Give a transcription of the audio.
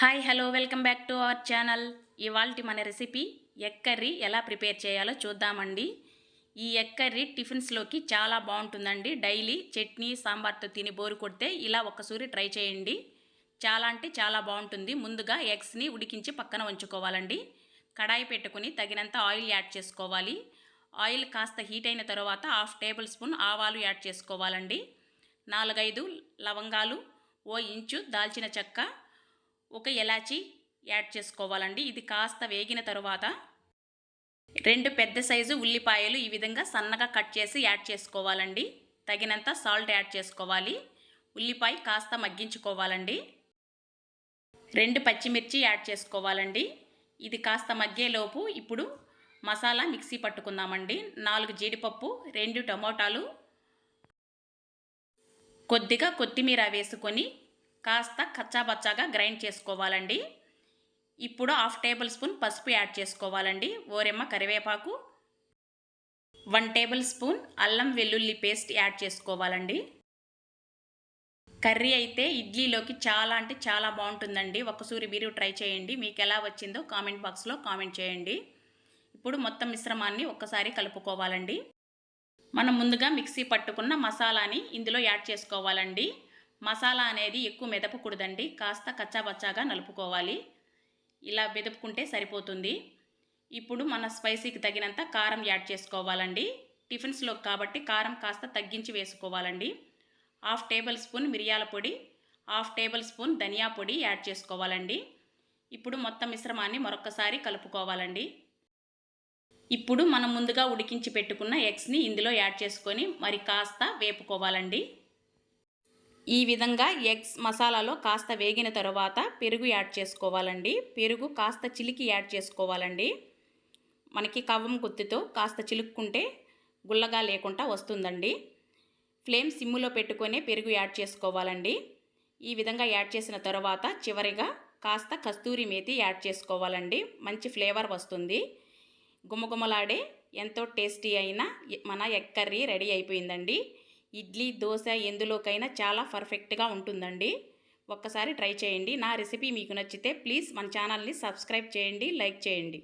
Hi hello welcome back to our channel. ఇవాళ మన recipe egg curry ఎలా prepare చేయాలో చూద్దామండి. ఈ ఎగ్ కర్రీ టిఫిన్స్లోకి చాలా బాగుంటుందండి. డైలీ చట్నీ సాంబార్తో తిని బోరు కొడితే ఇలా ఒక్కసూరి ట్రై చేయండి. చాలా అంటే చాలా బాగుంటుంది. ముందుగా ఎగ్స్ని ఉడికించి పక్కన ఉంచుకోవాలండి. కడాయి పెట్టుకుని తగినంత ఆయిల్ యాడ్ చేసుకోవాలి. ఆయిల్ కాస్త హీట్ అయిన తర్వాత హాఫ్ టేబుల్ స్పూన్ ఆవాలు యాడ్ చేసుకోవాలండి. నాలుగైదు లవంగాలు ఓ ఇంచు దాల్చిన చెక్క ఒక ఎలాచి యాడ్ చేసుకోవాలండి. ఇది కాస్త వేగిన తరువాత రెండు పెద్ద సైజు ఉల్లిపాయలు ఈ విధంగా సన్నగా కట్ చేసి యాడ్ చేసుకోవాలండి. తగినంత సాల్ట్ యాడ్ చేసుకోవాలి. ఉల్లిపాయ కాస్త మగ్గించుకోవాలండి. రెండు పచ్చిమిర్చి యాడ్ చేసుకోవాలండి. ఇది కాస్త మగ్గేలోపు ఇప్పుడు మసాలా మిక్సీ పట్టుకుందామండి. నాలుగు జీడిపప్పు రెండు టమోటాలు కొద్దిగా కొత్తిమీర వేసుకొని కాస్త కచ్చాబచ్చాగా గ్రైండ్ చేసుకోవాలండి. ఇప్పుడు హాఫ్ టేబుల్ స్పూన్ పసుపు యాడ్ చేసుకోవాలండి. ఓరెమ్మ కరివేపాకు. వన్ టేబుల్ స్పూన్ అల్లం వెల్లుల్లి పేస్ట్ యాడ్ చేసుకోవాలండి. కర్రీ అయితే ఇడ్లీలోకి చాలా అంటే చాలా బాగుంటుందండి. ఒకసూరి మీరు ట్రై చేయండి. మీకు ఎలా వచ్చిందో కామెంట్ బాక్స్లో కామెంట్ చేయండి. ఇప్పుడు మొత్తం మిశ్రమాన్ని ఒక్కసారి కలుపుకోవాలండి. మనం ముందుగా మిక్సీ పట్టుకున్న మసాలాని ఇందులో యాడ్ చేసుకోవాలండి. మసాలా అనేది ఎక్కువ మెదపకూడదండి. కాస్త కచ్చాబచ్చాగా నలుపుకోవాలి. ఇలా మెదుపుకుంటే సరిపోతుంది. ఇప్పుడు మన స్పైసీకి తగినంత కారం యాడ్ చేసుకోవాలండి. టిఫిన్స్లో కాబట్టి కారం కాస్త తగ్గించి వేసుకోవాలండి. హాఫ్ టేబుల్ స్పూన్ మిరియాల పొడి హాఫ్ టేబుల్ స్పూన్ ధనియా పొడి యాడ్ చేసుకోవాలండి. ఇప్పుడు మొత్తం మిశ్రమాన్ని మరొకసారి కలుపుకోవాలండి. ఇప్పుడు మనం ముందుగా ఉడికించి పెట్టుకున్న ఎగ్స్ని ఇందులో యాడ్ చేసుకొని మరి కాస్త వేపుకోవాలండి. ఈ విధంగా ఎగ్స్ మసాలాలో కాస్త వేగిన తరువాత పెరుగు యాడ్ చేసుకోవాలండి. పెరుగు కాస్త చిలికి యాడ్ చేసుకోవాలండి. మనకి కవ్వం గుత్తితో కాస్త చిలుక్కుంటే గుల్లగా లేకుండా వస్తుందండి. ఫ్లేమ్ సిమ్ములో పెట్టుకొని పెరుగు యాడ్ చేసుకోవాలండి. ఈ విధంగా యాడ్ చేసిన తర్వాత చివరిగా కాస్త కస్తూరి మేతి యాడ్ చేసుకోవాలండి. మంచి ఫ్లేవర్ వస్తుంది. గుమగుమలాడే ఎంతో టేస్టీ అయిన మన ఎగ్ కర్రీ రెడీ అయిపోయిందండి. ఇడ్లీ దోశ ఎందులోకైనా చాలా పర్ఫెక్ట్గా ఉంటుందండి. ఒక్కసారి ట్రై చేయండి. నా రెసిపీ మీకు నచ్చితే ప్లీజ్ మన ఛానల్ని సబ్స్క్రైబ్ చేయండి లైక్ చేయండి.